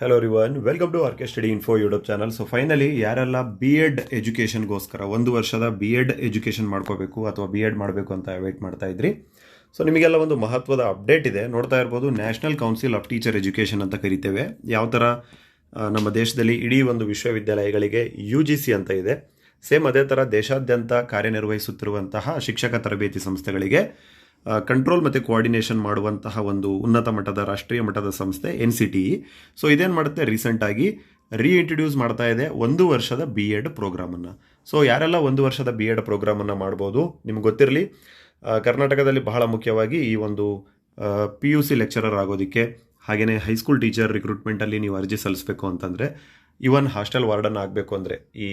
Hello ರಿವನ್ welcome to RK study info YouTube channel so finally ಯಾರೆಲ್ಲ B Ed ಎಜುಕೇಷನ್ಗೋಸ್ಕರ ಒಂದು ವರ್ಷದ ಬಿ ಎಡ್ ಎಜುಕೇಷನ್ ಮಾಡ್ಕೋಬೇಕು ಅಥವಾ ಬಿ ಎಡ್ ಮಾಡಬೇಕು ಅಂತ ವೇಟ್ ಮಾಡ್ತಾ ಇದ್ರಿ. ಸೊ ನಿಮಗೆಲ್ಲ ಒಂದು ಮಹತ್ವದ ಅಪ್ಡೇಟ್ ಇದೆ. ನೋಡ್ತಾ ಇರ್ಬೋದು national council of teacher education ಅಂತ ಕರಿತೇವೆ. ಯಾವ ಥರ ನಮ್ಮ ದೇಶದಲ್ಲಿ ಇಡೀ ಒಂದು ವಿಶ್ವವಿದ್ಯಾಲಯಗಳಿಗೆ ಯು ಜಿ ಸಿ ಅಂತ ಇದೆ. ಸೇಮ್ ಅದೇ ಥರ ದೇಶಾದ್ಯಂತ ಕಾರ್ಯನಿರ್ವಹಿಸುತ್ತಿರುವಂತಹ ಶಿಕ್ಷಕ ತರಬೇತಿ ಸಂಸ್ಥೆಗಳಿಗೆ ಕಂಟ್ರೋಲ್ ಮತ್ತು ಕೋಆರ್ಡಿನೇಷನ್ ಮಾಡುವಂತಹ ಒಂದು ಉನ್ನತ ಮಟ್ಟದ, ರಾಷ್ಟ್ರೀಯ ಮಟ್ಟದ ಸಂಸ್ಥೆ N C T E so ಇದೇನು ಮಾಡುತ್ತೆ? ರೀಸೆಂಟಾಗಿ ರೀಇಂಟ್ರಡ್ಯೂಸ್ ಮಾಡ್ತಾ ಇದೆ ಒಂದು ವರ್ಷದ ಬಿ ಎಡ್ ಪ್ರೋಗ್ರಾಮನ್ನು ಸೊ ಯಾರೆಲ್ಲ ಒಂದು ವರ್ಷದ ಬಿ ಎಡ್ ಪ್ರೋಗ್ರಾಮನ್ನು ಮಾಡ್ಬೋದು? ನಿಮ್ಗೆ ಗೊತ್ತಿರಲಿ. ಕರ್ನಾಟಕದಲ್ಲಿ ಬಹಳ ಮುಖ್ಯವಾಗಿ ಈ ಒಂದು ಪಿ ಯು ಸಿ ಲೆಕ್ಚರರ್ ಆಗೋದಕ್ಕೆ ಹಾಗೆಯೇ ಹೈಸ್ಕೂಲ್ ಟೀಚರ್ ರಿಕ್ರೂಟ್ಮೆಂಟಲ್ಲಿ ನೀವು ಅರ್ಜಿ ಸಲ್ಲಿಸಬೇಕು ಅಂತಂದರೆ ಇವನ್ ಹಾಸ್ಟೆಲ್ ವಾರ್ಡನ್ ಆಗಬೇಕು ಅಂದರೆ, ಈ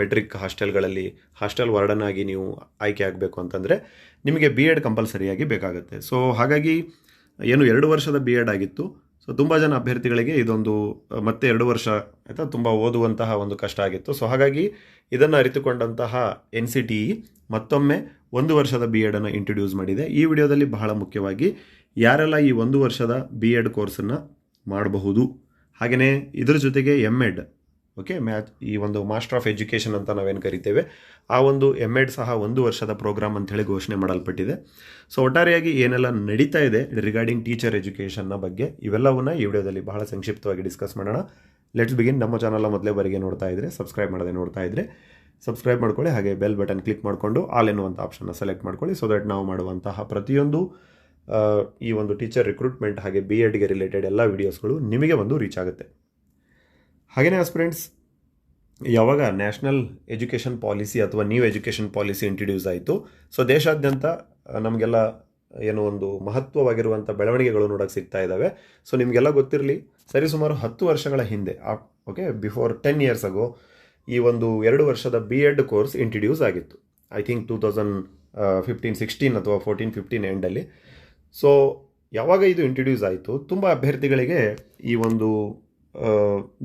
ಮೆಟ್ರಿಕ್ ಹಾಸ್ಟೆಲ್ಗಳಲ್ಲಿ ಹಾಸ್ಟೆಲ್ ವಾರ್ಡನ್ ಆಗಿ ನೀವು ಆಯ್ಕೆ ಆಗಬೇಕು ಅಂತಂದರೆ, ನಿಮಗೆ ಬಿ ಎಡ್ ಕಂಪಲ್ಸರಿಯಾಗಿ ಬೇಕಾಗುತ್ತೆ. ಸೊ ಹಾಗಾಗಿ ಏನು ಎರಡು ವರ್ಷದ ಬಿ ಎಡ್ ಆಗಿತ್ತು. ಸೊ ತುಂಬ ಜನ ಅಭ್ಯರ್ಥಿಗಳಿಗೆ ಇದೊಂದು, ಮತ್ತೆ ಎರಡು ವರ್ಷ ಆಯಿತಾ, ತುಂಬ ಓದುವಂತಹ ಒಂದು ಕಷ್ಟ ಆಗಿತ್ತು. ಸೊ ಹಾಗಾಗಿ ಇದನ್ನು ಅರಿತುಕೊಂಡಂತಹ ಎನ್ ಸಿ ಟಿ ಇ ಮತ್ತೊಮ್ಮೆ ಒಂದು ವರ್ಷದ ಬಿ ಎಡನ್ನು ಇಂಟ್ರೊಡ್ಯೂಸ್ ಮಾಡಿದೆ. ಈ ವಿಡಿಯೋದಲ್ಲಿ ಬಹಳ ಮುಖ್ಯವಾಗಿ ಯಾರೆಲ್ಲ ಈ ಒಂದು ವರ್ಷದ ಬಿ ಎಡ್ ಕೋರ್ಸನ್ನು ಮಾಡಬಹುದು? ಹಾಗೆಯೇ ಇದ್ರ ಜೊತೆಗೆ ಎಂ ಎಡ್ ಓಕೆ ಮ್ಯಾಚ್ ಈ ಒಂದು ಮಾಸ್ಟರ್ ಆಫ್ ಎಜುಕೇಷನ್ ಅಂತ ನಾವೇನು ಕರಿತೇವೆ, ಆ ಒಂದು ಎಂ ಎಡ್ ಸಹ ಒಂದು ವರ್ಷದ ಪ್ರೋಗ್ರಾಮ್ ಅಂತೇಳಿ ಘೋಷಣೆ ಮಾಡಲ್ಪಟ್ಟಿದೆ. ಸೊ ಒಟ್ಟಾರೆಯಾಗಿ ಏನೆಲ್ಲ ನಡೀತಾ ಇದೆ ರಿಗಾರ್ಡಿಂಗ್ ಟೀಚರ್ ಎಜುಕೇಷನ್ನ ಬಗ್ಗೆ, ಇವೆಲ್ಲವನ್ನು ಈ ವಿಡಿಯೋದಲ್ಲಿ ಬಹಳ ಸಂಕ್ಷಿಪ್ತವಾಗಿ ಡಿಸ್ಕಸ್ ಮಾಡೋಣ. ಲೆಟ್ಸ್ ಬಿಗಿನ್ ನಮ್ಮ ಚಾನಲ್ನ ಮೊದಲೇ ಬರಿಗೆ ನೋಡ್ತಾ ಇದ್ರೆ ಸಬ್ಸ್ಕ್ರೈಬ್ ಮಾಡದೆ ನೋಡ್ತಾ ಇದ್ರೆ ಸಬ್ಸ್ಕ್ರೈಬ್ ಮಾಡ್ಕೊಳ್ಳಿ, ಹಾಗೆ ಬೆಲ್ ಬಟನ್ ಕ್ಲಿಕ್ ಮಾಡಿಕೊಂಡು ಆಲ್ ಎನ್ನುವಂಥ ಆಪ್ಷನ್ನ ಸೆಲೆಕ್ಟ್ ಮಾಡ್ಕೊಳ್ಳಿ ಸೊ ದಟ್ ನಾವು ಮಾಡುವಂತಹ ಪ್ರತಿಯೊಂದು ಈ ಒಂದು ಟೀಚರ್ ರಿಕ್ರೂಟ್ಮೆಂಟ್ ಹಾಗೆ ಬಿ ಎಡ್ಗೆ ರಿಲೇಟೆಡ್ ಎಲ್ಲ ವೀಡಿಯೋಸ್ಗಳು ನಿಮಗೆ ಒಂದು ರೀಚ್ ಆಗುತ್ತೆ. ಹಾಗೆಯೇ ಆಸ್ಪಿರೆಂಟ್ಸ್ ಯಾವಾಗ ನ್ಯಾಷನಲ್ ಎಜುಕೇಷನ್ ಪಾಲಿಸಿ ಅಥವಾ ನ್ಯೂ ಎಜುಕೇಷನ್ ಪಾಲಿಸಿ ಇಂಟ್ರಡ್ಯೂಸ್ ಆಯಿತು ಸೊ ದೇಶಾದ್ಯಂತ ನಮಗೆಲ್ಲ ಏನು ಒಂದು ಮಹತ್ವವಾಗಿರುವಂಥ ಬೆಳವಣಿಗೆಗಳು ನೋಡೋಕ್ಕೆ ಸಿಗ್ತಾ ಇದ್ದಾವೆ ಸೊ ನಿಮಗೆಲ್ಲ ಗೊತ್ತಿರಲಿ ಸರಿಸುಮಾರು ಹತ್ತು ವರ್ಷಗಳ ಹಿಂದೆ ಓಕೆ ಬಿಫೋರ್ ಟೆನ್ ಇಯರ್ಸ್ ಆಗೋ ಈ ಒಂದು ಎರಡು ವರ್ಷದ ಬಿ ಎಡ್ ಕೋರ್ಸ್ ಇಂಟ್ರಡ್ಯೂಸ್ ಆಗಿತ್ತು I think two thousand fifteen sixteen ಅಥವಾ ಫೋರ್ಟೀನ್ ಫಿಫ್ಟೀನ್ ಎಂಡಲ್ಲಿ ಸೊ ಯಾವಾಗ ಇದು ಇಂಟ್ರಡ್ಯೂಸ್ ಆಯಿತು, ತುಂಬ ಅಭ್ಯರ್ಥಿಗಳಿಗೆ ಈ ಒಂದು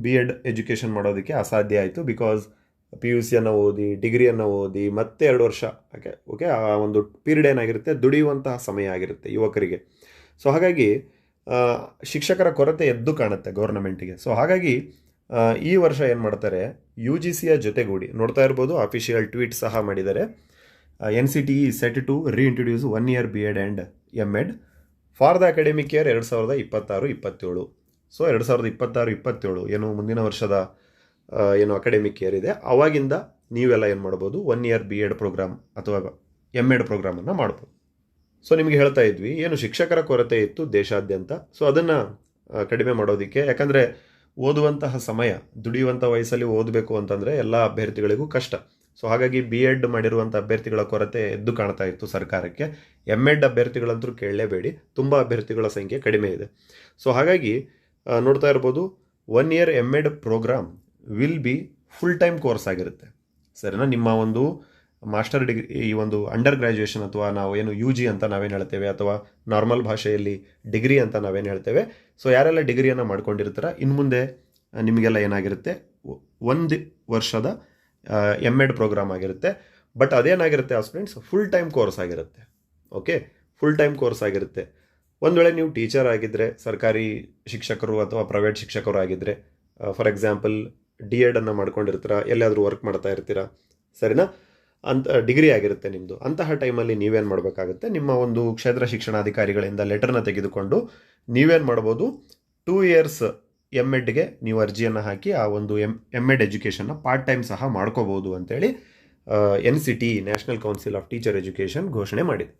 ಬಿ ಎಡ್ ಎಜುಕೇಷನ್ ಮಾಡೋದಕ್ಕೆ ಅಸಾಧ್ಯ ಆಯಿತು ಬಿಕಾಸ್ ಪಿ ಯು ಸಿಯನ್ನು ಓದಿ ಡಿಗ್ರಿಯನ್ನು ಓದಿ, ಮತ್ತೆ ಎರಡು ವರ್ಷ ಓಕೆ ಓಕೆ ಆ ಒಂದು ಪೀರಿಯಡ್ ಏನಾಗಿರುತ್ತೆ, ದುಡಿಯುವಂತಹ ಸಮಯ ಆಗಿರುತ್ತೆ ಯುವಕರಿಗೆ. ಸೊ ಹಾಗಾಗಿ ಶಿಕ್ಷಕರ ಕೊರತೆ ಎದ್ದು ಕಾಣುತ್ತೆ ಗೌರ್ನಮೆಂಟಿಗೆ ಸೊ ಹಾಗಾಗಿ ಈ ವರ್ಷ ಏನು ಮಾಡ್ತಾರೆ ಯು ಜಿ ಸಿಯ ಜೊತೆಗೂಡಿ, ನೋಡ್ತಾ ಇರ್ಬೋದು ಅಫಿಷಿಯಲ್ ಟ್ವೀಟ್ ಸಹ ಮಾಡಿದ್ದಾರೆ. N C T E set to reintroduce one year B Ed and M Ed for the academic year ಎರಡು ಸಾವಿರದ ಇಪ್ಪತ್ತಾರು, ಇಪ್ಪತ್ತೇಳು. ಸೊ ಎರಡು ಸಾವಿರದ ಇಪ್ಪತ್ತಾರು, ಇಪ್ಪತ್ತೇಳು ಏನು ಮುಂದಿನ ವರ್ಷದ ಏನು ಅಕಾಡೆಮಿಕ್ ಇಯರ್ ಇದೆ. ಅವಾಗಿಂದ ನೀವೆಲ್ಲ ಏನು ಮಾಡ್ಬೋದು? One year B Ed program ಅಥವಾ ಎಂ ಎಡ್ ಪ್ರೋಗ್ರಾಮನ್ನು ಮಾಡ್ಬೋದು. ಸೊ ನಿಮಗೆ ಹೇಳ್ತಾ ಇದ್ವಿ, ಏನು ಶಿಕ್ಷಕರ ಕೊರತೆ ಇತ್ತು ದೇಶಾದ್ಯಂತ. ಸೊ ಅದನ್ನು ಕಡಿಮೆ ಮಾಡೋದಕ್ಕೆ, ಯಾಕಂದರೆ ಓದುವಂತಹ ಸಮಯ ದುಡಿಯುವಂಥ ವಯಸ್ಸಲ್ಲಿ ಓದಬೇಕು ಅಂತಂದರೆ ಎಲ್ಲ ಅಭ್ಯರ್ಥಿಗಳಿಗೂ ಕಷ್ಟ. ಸೊ ಹಾಗಾಗಿ ಬಿ ಎಡ್ ಮಾಡಿರುವಂಥ ಅಭ್ಯರ್ಥಿಗಳ ಕೊರತೆ ಎದ್ದು ಕಾಣ್ತಾ ಇತ್ತು ಸರ್ಕಾರಕ್ಕೆ. ಎಂ ಎಡ್ ಅಭ್ಯರ್ಥಿಗಳಂತೂ ಕೇಳಲೇಬೇಡಿ, ತುಂಬ ಅಭ್ಯರ್ಥಿಗಳ ಸಂಖ್ಯೆ ಕಡಿಮೆ ಇದೆ. ಸೊ ಹಾಗಾಗಿ ನೋಡ್ತಾ ಇರ್ಬೋದು one year M Ed program will be full time course ಆಗಿರುತ್ತೆ. ಸರಿನಾ? ನಿಮ್ಮ ಒಂದು ಮಾಸ್ಟರ್ ಡಿಗ್ರಿ ಈ ಒಂದು ಅಂಡರ್ ಗ್ರ್ಯಾಜುಯೇಷನ್ ಅಥವಾ ನಾವು ಏನು ಯು ಜಿ ಅಂತ ನಾವೇನು ಹೇಳ್ತೇವೆ, ಅಥವಾ ನಾರ್ಮಲ್ ಭಾಷೆಯಲ್ಲಿ ಡಿಗ್ರಿ ಅಂತ ನಾವೇನು ಹೇಳ್ತೇವೆ ಸೊ ಯಾರೆಲ್ಲ ಡಿಗ್ರಿಯನ್ನು ಮಾಡ್ಕೊಂಡಿರ್ತಾರ ಇನ್ನು ಮುಂದೆ ನಿಮಗೆಲ್ಲ ಏನಾಗಿರುತ್ತೆ? ಒಂದು ವರ್ಷದ ಎಂ ಎಡ್ ಪ್ರೋಗ್ರಾಮ್ ಆಗಿರುತ್ತೆ. ಬಟ್ ಅದೇನಾಗಿರುತ್ತೆ ಆ ಸ್ಟೂಡೆಂಟ್ಸ್ ಫುಲ್ ಟೈಮ್ ಕೋರ್ಸ್ ಆಗಿರುತ್ತೆ. ಓಕೆ ಫುಲ್ ಟೈಮ್ ಕೋರ್ಸ್ ಆಗಿರುತ್ತೆ. ಒಂದು ವೇಳೆ ನೀವು ಟೀಚರ್ ಆಗಿದ್ದರೆ ಸರ್ಕಾರಿ ಶಿಕ್ಷಕರು ಅಥವಾ ಪ್ರೈವೇಟ್ ಶಿಕ್ಷಕರು ಆಗಿದ್ದರೆ ಫಾರ್ ಎಕ್ಸಾಂಪಲ್ ಡಿ ಎಡನ್ನು ಮಾಡ್ಕೊಂಡಿರ್ತೀರಾ? ಎಲ್ಲಾದರೂ ವರ್ಕ್ ಮಾಡ್ತಾ ಇರ್ತೀರಾ? ಸರಿನಾ? ಅಂತ ಡಿಗ್ರಿ ಆಗಿರುತ್ತೆ ನಿಮ್ಮದು ಅಂತಹ ಟೈಮಲ್ಲಿ ನೀವೇನು ಮಾಡಬೇಕಾಗುತ್ತೆ? ನಿಮ್ಮ ಒಂದು ಕ್ಷೇತ್ರ ಶಿಕ್ಷಣಾಧಿಕಾರಿಗಳಿಂದ ಲೆಟರ್ನ ತೆಗೆದುಕೊಂಡು ನೀವೇನು ಮಾಡ್ಬೋದು? ಟೂ ಇಯರ್ಸ್ ಎಂ ಎಡ್ಗೆ ನೀವು ಅರ್ಜಿಯನ್ನು ಹಾಕಿ ಆ ಒಂದು ಎಂ ಎಂ ಎಡ್ ಎಜುಕೇಷನ್ನ ಪಾರ್ಟ್ ಟೈಮ್ ಸಹ ಮಾಡ್ಕೋಬೋದು ಅಂತೇಳಿ N C T national council of teacher education ಘೋಷಣೆ ಮಾಡಿದೆ.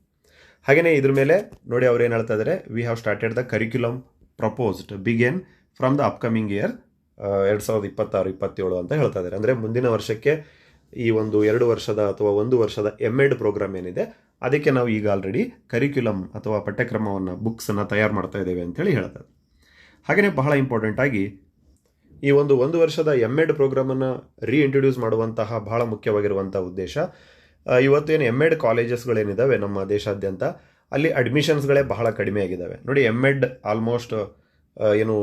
ಹಾಗೆಯೇ ಇದ್ರ ಮೇಲೆ ನೋಡಿ ಅವ್ರು ಏನು ಹೇಳ್ತಾ ಇದ್ದಾರೆ we have started the curriculum proposed begin from the upcoming year ಎರಡು ಸಾವಿರದ ಇಪ್ಪತ್ತಾರು, ಇಪ್ಪತ್ತೇಳು ಅಂತ ಹೇಳ್ತಾ ಇದ್ದಾರೆ ಅಂದರೆ ಮುಂದಿನ ವರ್ಷಕ್ಕೆ ಈ ಒಂದು ಎರಡು ವರ್ಷದ ಅಥವಾ ಒಂದು ವರ್ಷದ ಎಂ ಎಡ್ ಪ್ರೋಗ್ರಾಮ್ ಏನಿದೆ, ಅದಕ್ಕೆ ನಾವು ಈಗ ಆಲ್ರೆಡಿ ಕರಿಕ್ಯುಲಮ್ ಅಥವಾ ಪಠ್ಯಕ್ರಮವನ್ನು ಬುಕ್ಸನ್ನು ತಯಾರು ಮಾಡ್ತಾ ಇದ್ದೇವೆ ಅಂತೇಳಿ ಹೇಳ್ತಾರೆ ಹಾಗೆಯೇ ಬಹಳ ಇಂಪಾರ್ಟೆಂಟ್ ಆಗಿ ಈ ಒಂದು ಒಂದು ವರ್ಷದ ಎಂ ಎಡ್ ಪ್ರೋಗ್ರಾಮನ್ನು ರೀಇಂಟ್ರೊಡ್ಯೂಸ್ ಮಾಡುವಂತಹ ಬಹಳ ಮುಖ್ಯವಾಗಿರುವಂಥ ಉದ್ದೇಶ. ಇವತ್ತು ಏನು ಎಂ ಎಡ್ ಕಾಲೇಜಸ್ಗಳೇನಿದ್ದಾವೆ ನಮ್ಮ ದೇಶಾದ್ಯಂತ, ಅಲ್ಲಿ ಅಡ್ಮಿಷನ್ಸ್ಗಳೇ ಬಹಳ ಕಡಿಮೆ ಆಗಿದ್ದಾವೆ ನೋಡಿ ಎಂ ಎಡ್ ಆಲ್ಮೋಸ್ಟ್ ಏನು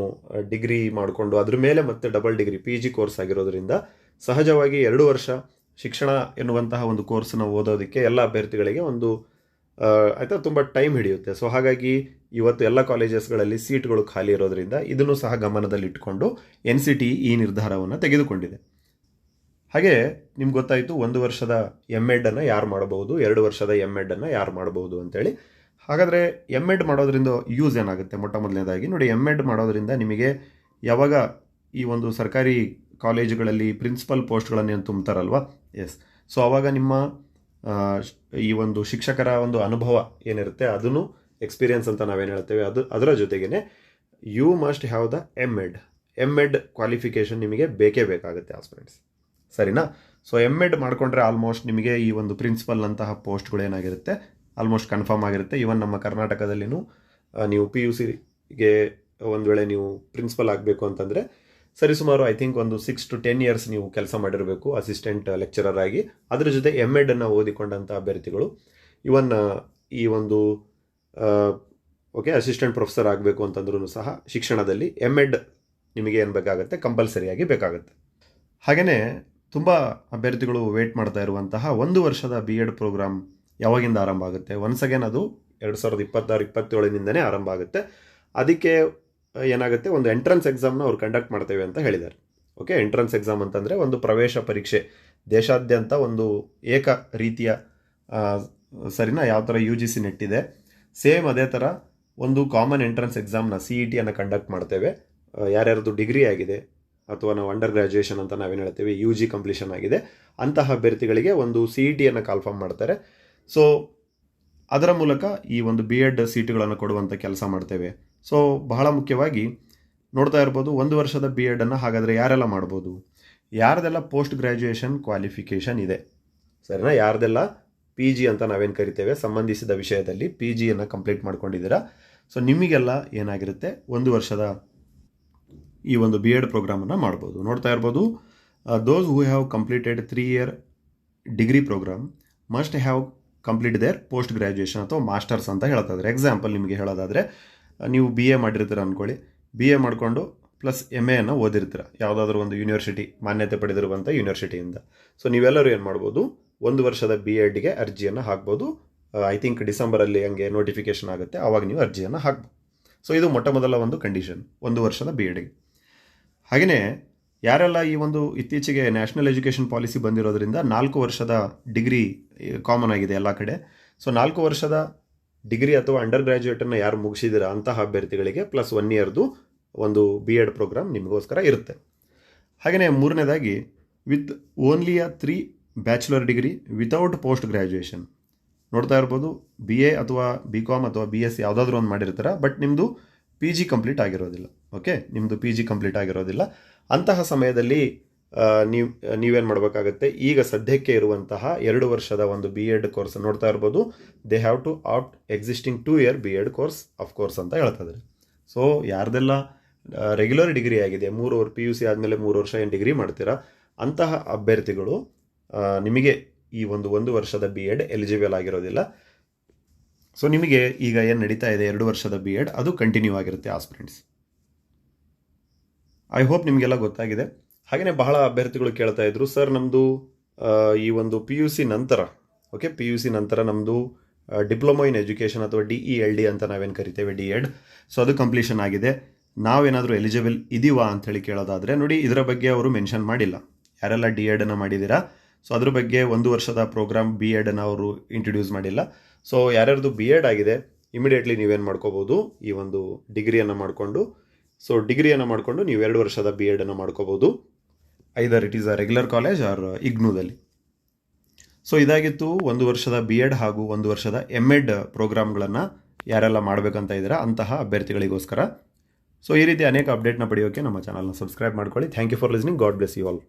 ಡಿಗ್ರಿ ಮಾಡಿಕೊಂಡು ಅದ್ರ ಮೇಲೆ ಮತ್ತೆ double degree P G course ಆಗಿರೋದ್ರಿಂದ ಸಹಜವಾಗಿ ಎರಡು ವರ್ಷ ಶಿಕ್ಷಣ ಎನ್ನುವಂತಹ ಒಂದು ಕೋರ್ಸನ್ನು ಓದೋದಕ್ಕೆ ಎಲ್ಲ ಅಭ್ಯರ್ಥಿಗಳಿಗೆ ಒಂದು ಆಯ್ತಾ? ತುಂಬ ಟೈಮ್ ಹಿಡಿಯುತ್ತೆ. ಸೊ ಹಾಗಾಗಿ ಇವತ್ತು ಎಲ್ಲ ಕಾಲೇಜಸ್ಗಳಲ್ಲಿ ಸೀಟ್ಗಳು ಖಾಲಿ ಇರೋದ್ರಿಂದ ಇದನ್ನು ಸಹ ಗಮನದಲ್ಲಿಟ್ಟುಕೊಂಡು ಎನ್ ಸಿ ಟಿ ಈ ನಿರ್ಧಾರವನ್ನು ತೆಗೆದುಕೊಂಡಿದೆ. ಹಾಗೆ ನಿಮ್ಗೆ ಗೊತ್ತಾಯಿತು, ಒಂದು ವರ್ಷದ ಎಂ ಎಡನ್ನು ಯಾರು ಮಾಡಬಹುದು, ಎರಡು ವರ್ಷದ ಎಂ ಎಡನ್ನು ಯಾರು ಮಾಡಬಹುದು ಅಂತೇಳಿ. ಹಾಗಾದರೆ ಎಂ ಎಡ್ ಮಾಡೋದ್ರಿಂದ ಯೂಸ್ ಏನಾಗುತ್ತೆ? ಮೊಟ್ಟ ಮೊದಲನೇದಾಗಿ ನೋಡಿ ಎಂ ಎಡ್ ಮಾಡೋದ್ರಿಂದ ನಿಮಗೆ ಯಾವಾಗ ಈ ಒಂದು ಸರ್ಕಾರಿ ಕಾಲೇಜುಗಳಲ್ಲಿ ಪ್ರಿನ್ಸಿಪಲ್ ಪೋಸ್ಟ್ಗಳನ್ನು ಏನು ತುಂಬ್ತಾರಲ್ವ? ಎಸ್ ಸೊ ಆವಾಗ ನಿಮ್ಮ ಈ ಒಂದು ಶಿಕ್ಷಕರ ಒಂದು ಅನುಭವ ಏನಿರುತ್ತೆ, ಅದನ್ನು ಎಕ್ಸ್ಪೀರಿಯನ್ಸ್ ಅಂತ ನಾವೇನು ಹೇಳ್ತೇವೆ, ಅದು, ಅದರ ಜೊತೆಗೇ you must have the M Ed M Ed qualification ನಿಮಗೆ ಬೇಕೇ ಬೇಕಾಗುತ್ತೆ ಆಸ್ಪಿರೆಂಟ್ಸ್ ಸರಿನಾ? ಸೊ ಎಂ ಎಡ್ ಮಾಡಿಕೊಂಡ್ರೆ ಆಲ್ಮೋಸ್ಟ್ ನಿಮಗೆ ಈ ಒಂದು ಪ್ರಿನ್ಸಿಪಲ್ ಅಂತಹ ಪೋಸ್ಟ್ಗಳು ಏನಾಗಿರುತ್ತೆ ಆಲ್ಮೋಸ್ಟ್ ಕನ್ಫರ್ಮ್ ಆಗಿರುತ್ತೆ. ಈವನ್ ನಮ್ಮ ಕರ್ನಾಟಕದಲ್ಲಿನೂ ನೀವು ಪಿ ಯು ಸಿಗೆ ಒಂದು ವೇಳೆ ನೀವು ಪ್ರಿನ್ಸಿಪಲ್ ಆಗಬೇಕು ಅಂತಂದರೆ ಸರಿಸುಮಾರು ಐ ಥಿಂಕ್ ಒಂದು ಸಿಕ್ಸ್ ಟು ಟೆನ್ ಇಯರ್ಸ್ ನೀವು ಕೆಲಸ ಮಾಡಿರಬೇಕು ಅಸಿಸ್ಟೆಂಟ್ ಲೆಕ್ಚರರ್ ಆಗಿ. ಅದರ ಜೊತೆ ಎಂ ಎಡನ್ನು ಓದಿಕೊಂಡಂಥ ಅಭ್ಯರ್ಥಿಗಳು. ಇವನ್ ಈ ಒಂದು ಓಕೆ ಅಸಿಸ್ಟೆಂಟ್ ಪ್ರೊಫೆಸರ್ ಆಗಬೇಕು ಅಂತಂದ್ರೂ ಸಹ ಶಿಕ್ಷಣದಲ್ಲಿ ಎಂ ಎಡ್ ನಿಮಗೆ ಏನು ಬೇಕಾಗುತ್ತೆ? ಕಂಪಲ್ಸರಿಯಾಗಿ ಬೇಕಾಗುತ್ತೆ. ಹಾಗೆಯೇ ತುಂಬ ಅಭ್ಯರ್ಥಿಗಳು ವೇಟ್ ಮಾಡ್ತಾ ಇರುವಂತಹ ಒಂದು ವರ್ಷದ ಬಿ ಎಡ್ ಪ್ರೋಗ್ರಾಮ್ ಯಾವಾಗಿಂದ ಆರಂಭ ಆಗುತ್ತೆ? ಒನ್ಸ್ ಅಗೇನ್ ಅದು ಎರಡು ಸಾವಿರದ ಇಪ್ಪತ್ತಾರು ಇಪ್ಪತ್ತೇಳನಿಂದನೇ ಆರಂಭ ಆಗುತ್ತೆ. ಅದಕ್ಕೆ ಏನಾಗುತ್ತೆ? ಒಂದು ಎಂಟ್ರೆನ್ಸ್ ಎಕ್ಸಾಮ್ನ ಅವ್ರು ಕಂಡಕ್ಟ್ ಮಾಡ್ತೇವೆ ಅಂತ ಹೇಳಿದ್ದಾರೆ. ಓಕೆ ಎಂಟ್ರೆನ್ಸ್ ಎಕ್ಸಾಮ್ ಅಂತಂದರೆ ಒಂದು ಪ್ರವೇಶ ಪರೀಕ್ಷೆ. ದೇಶಾದ್ಯಂತ ಒಂದು ಏಕ ರೀತಿಯ ಸರಿನ? ಯಾವ ಥರ ಯು ಜಿ ಸಿ ನೆಟ್ಟಿದೆ ಸೇಮ್ ಅದೇ ಥರ ಒಂದು ಕಾಮನ್ ಎಂಟ್ರೆನ್ಸ್ ಎಕ್ಸಾಮ್ನ ಸಿ ಇ ಟಿಯನ್ನು ಕಂಡಕ್ಟ್ ಮಾಡ್ತೇವೆ. ಯಾರ್ಯಾರ್ದು ಡಿಗ್ರಿ ಆಗಿದೆ ಅಥವಾ ನಾವು ಅಂಡರ್ ಗ್ರ್ಯಾಜುಯೇಷನ್ ಅಂತ ನಾವೇನು ಹೇಳ್ತೇವೆ? ಯು ಜಿ ಕಂಪ್ಲೀಷನ್ ಆಗಿದೆ. ಅಂತಹ ಅಭ್ಯರ್ಥಿಗಳಿಗೆ ಒಂದು ಸಿ ಇ ಟಿಯನ್ನು ಕಾಲ್ಫಾರ್ಮ್ ಮಾಡ್ತಾರೆ. ಸೊ ಅದರ ಮೂಲಕ ಈ ಒಂದು ಬಿ ಎಡ್ ಸೀಟುಗಳನ್ನು ಕೊಡುವಂಥ ಕೆಲಸ ಮಾಡ್ತೇವೆ. ಸೊ ಬಹಳ ಮುಖ್ಯವಾಗಿ ನೋಡ್ತಾ ಇರ್ಬೋದು, ಒಂದು ವರ್ಷದ ಬಿ ಎಡನ್ನು ಹಾಗಾದರೆ ಯಾರೆಲ್ಲ ಮಾಡ್ಬೋದು? ಯಾರ್ದೆಲ್ಲ ಪೋಸ್ಟ್ ಗ್ರ್ಯಾಜುಯೇಷನ್ ಕ್ವಾಲಿಫಿಕೇಷನ್ ಇದೆ? ಸರಿನಾ? ಯಾರ್ದೆಲ್ಲ ಪಿ ಜಿ ಅಂತ ನಾವೇನು ಕರಿತೇವೆ? ಸಂಬಂಧಿಸಿದ ವಿಷಯದಲ್ಲಿ ಪಿ ಜಿಯನ್ನು ಕಂಪ್ಲೀಟ್ ಮಾಡ್ಕೊಂಡಿದ್ದೀರಾ? ಸೊ ನಿಮಗೆಲ್ಲ ಏನಾಗಿರುತ್ತೆ? ಒಂದು ವರ್ಷದ ಈ ಒಂದು ಬಿ ಎಡ್ ಪ್ರೋಗ್ರಾಮನ್ನು ಮಾಡ್ಬೋದು. ನೋಡ್ತಾ ಇರ್ಬೋದು those who have completed three year degree program must have complete their post graduation ಅಥವಾ ಮಾಸ್ಟರ್ಸ್ ಅಂತ ಹೇಳ್ತಾಯಿದ್ರೆ ಎಕ್ಸಾಂಪಲ್ ನಿಮಗೆ ಹೇಳೋದಾದರೆ, ನೀವು ಬಿ ಎ ಮಾಡಿರ್ತೀರ ಅಂದ್ಕೊಳ್ಳಿ ಬಿ ಎ ಮಾಡಿಕೊಂಡು ಪ್ಲಸ್ ಎಂ ಎನ್ನು ಓದಿರ್ತೀರ. ಯಾವುದಾದ್ರೂ ಒಂದು ಯೂನಿವರ್ಸಿಟಿ ಮಾನ್ಯತೆ ಪಡೆದಿರುವಂಥ ಯೂನಿವರ್ಸಿಟಿಯಿಂದ ಸೊ ನೀವೆಲ್ಲರೂ ಏನು ಮಾಡ್ಬೋದು, ಒಂದು ವರ್ಷದ ಬಿ ಎಡ್ಗೆ ಅರ್ಜಿಯನ್ನು ಹಾಕ್ಬೋದು. ಐ ಥಿಂಕ್ ಡಿಸೆಂಬರಲ್ಲಿ ಹಂಗೆ ನೋಟಿಫಿಕೇಶನ್ ಆಗುತ್ತೆ. ಆವಾಗ ನೀವು ಅರ್ಜಿಯನ್ನು ಹಾಕ್ಬೋದು. ಸೊ ಇದು ಮೊಟ್ಟ ಮೊದಲ ಒಂದು ಕಂಡೀಷನ್ ಒಂದು ವರ್ಷದ ಬಿ ಎಡ್ಗೆ ಹಾಗೆಯೇ ಯಾರೆಲ್ಲ ಈ ಒಂದು ಇತ್ತೀಚೆಗೆ ನ್ಯಾಷನಲ್ ಎಜುಕೇಷನ್ ಪಾಲಿಸಿ ಬಂದಿರೋದ್ರಿಂದ ನಾಲ್ಕು ವರ್ಷದ ಡಿಗ್ರಿ ಕಾಮನ್ ಆಗಿದೆ ಎಲ್ಲ ಕಡೆ. ಸೊ ನಾಲ್ಕು ವರ್ಷದ ಡಿಗ್ರಿ ಅಥವಾ ಅಂಡರ್ ಗ್ರ್ಯಾಜುಯೇಟನ್ನು ಯಾರು ಮುಗಿಸಿದಿರ ಅಂತಹ ಅಭ್ಯರ್ಥಿಗಳಿಗೆ ಪ್ಲಸ್ ಒನ್ ಇಯರ್ದು ಒಂದು ಬಿ ಎಡ್ ಪ್ರೋಗ್ರಾಮ್ ನಿಮಗೋಸ್ಕರ ಇರುತ್ತೆ. ಹಾಗೆಯೇ ಮೂರನೇದಾಗಿ with only a three bachelor degree without post graduation ನೋಡ್ತಾ ಇರ್ಬೋದು ಬಿ ಎ ಅಥವಾ ಬಿ ಕಾಮ್ ಅಥವಾ ಬಿ ಎಸ್ ಯಾವುದಾದ್ರೂ ಒಂದು ಮಾಡಿರ್ತಾರೆ ಬಟ್ ನಿಮ್ಮದು ಪಿ ಜಿ ಕಂಪ್ಲೀಟ್ ಆಗಿರೋದಿಲ್ಲ ಓಕೆ ನಿಮ್ಮದು ಪಿ ಜಿ ಕಂಪ್ಲೀಟ್ ಆಗಿರೋದಿಲ್ಲ. ಅಂತಹ ಸಮಯದಲ್ಲಿ ನೀವು, ನೀವೇನು ಮಾಡಬೇಕಾಗತ್ತೆ, ಈಗ ಸದ್ಯಕ್ಕೆ ಇರುವಂತಹ ಎರಡು ವರ್ಷದ ಒಂದು ಬಿ ಎಡ್ ಕೋರ್ಸ್ ನೋಡ್ತಾ ಇರ್ಬೋದು. They have to opt existing two year B Ed course of course ಅಂತ ಹೇಳ್ತಾ ಇದ್ದಾರೆ. ಸೊ ಯಾರ್ದೆಲ್ಲ ರೆಗ್ಯುಲರ್ ಡಿಗ್ರಿ ಆಗಿದೆ, ಮೂರು ವರ್ಷ ಪಿ ಯು ಸಿ ಆದಮೇಲೆ ಮೂರು ವರ್ಷ ಏನು ಡಿಗ್ರಿ ಮಾಡ್ತೀರಾ, ಅಂತಹ ಅಭ್ಯರ್ಥಿಗಳು ನಿಮಗೆ ಈ ಒಂದು ಒಂದು ವರ್ಷದ ಬಿ ಎಡ್ ಎಲಿಜಿಬಲ್ ಆಗಿರೋದಿಲ್ಲ. ಸೊ ನಿಮಗೆ ಈಗ ಏನು ನಡೀತಾ ಇದೆ, ಎರಡು ವರ್ಷದ ಬಿ ಎಡ್ ಅದು ಕಂಟಿನ್ಯೂ ಆಗಿರುತ್ತೆ ಆಸ್ಪಿರೆಂಟ್ಸ್ ಐ ಹೋಪ್ ನಿಮಗೆಲ್ಲ ಗೊತ್ತಾಗಿದೆ. ಹಾಗೆಯೇ ಬಹಳ ಅಭ್ಯರ್ಥಿಗಳು ಕೇಳ್ತಾ ಇದ್ರು. ಸರ್ ನಮ್ಮದು ಈ ಒಂದು ಪಿ ಯು ಸಿ ನಂತರ ಓಕೆ ಪಿ ಯು ಸಿ ನಂತರ ನಮ್ಮದು ಡಿಪ್ಲೊಮಾ ಇನ್ ಎಜುಕೇಷನ್ ಅಥವಾ ಡಿ ಇ ಎಲ್ ಡಿ ಅಂತ ನಾವೇನು ಕರಿತೇವೆ ಡಿ ಎಡ್ ಸೊ ಅದು ಕಂಪ್ಲೀಷನ್ ಆಗಿದೆ. ನಾವೇನಾದರೂ ಎಲಿಜಿಬಲ್ ಇದೀವಾ ಅಂಥೇಳಿ ಕೇಳೋದಾದರೆ, ನೋಡಿ, ಇದರ ಬಗ್ಗೆ ಅವರು ಮೆನ್ಷನ್ ಮಾಡಿಲ್ಲ. ಯಾರೆಲ್ಲ ಡಿ ಎಡನ್ನು ಮಾಡಿದ್ದೀರಾ ಸೊ ಅದ್ರ ಬಗ್ಗೆ ಒಂದು ವರ್ಷದ ಪ್ರೋಗ್ರಾಮ್ ಬಿ ಎಡನ್ನು ಅವರು ಇಂಟ್ರೊಡ್ಯೂಸ್ ಮಾಡಿಲ್ಲ. ಸೊ ಯಾರ್ಯಾರ್ದು ಬಿ ಎಡ್ ಆಗಿದೆ ಇಮಿಡಿಯೇಟ್ಲಿ ನೀವೇನು ಮಾಡ್ಕೋಬೋದು, ಈ ಒಂದು ಡಿಗ್ರಿಯನ್ನು ಮಾಡಿಕೊಂಡು ಸೊ ಡಿಗ್ರಿಯನ್ನು ಮಾಡಿಕೊಂಡು ನೀವು ಎರಡು ವರ್ಷದ ಬಿ ಎಡನ್ನು ಮಾಡ್ಕೋಬೋದು. Either it is a regular college or ಇಗ್ನೂದಲ್ಲಿ so ಇದಾಗಿತ್ತು ಒಂದು ವರ್ಷದ ಬಿ ಎಡ್ ಹಾಗೂ ಒಂದು ವರ್ಷದ ಎಂ ಎಡ್ ಪ್ರೋಗ್ರಾಮ್ಗಳನ್ನು ಯಾರೆಲ್ಲ ಮಾಡಬೇಕಂತ ಇದ್ದೀರಾ ಅಂತಹ ಅಭ್ಯರ್ಥಿಗಳಿಗೋಸ್ಕರ. ಸೊ ಈ ರೀತಿ ಅನೇಕ ಅಪ್ಡೇಟ್ನ ಪಡೆಯೋಕ್ಕೆ ನಮ್ಮ ಚಾನಲ್ನ ಸಬ್ಸ್ಕ್ರೈಬ್ ಮಾಡ್ಕೊಳ್ಳಿ. Thank you for listening God bless you all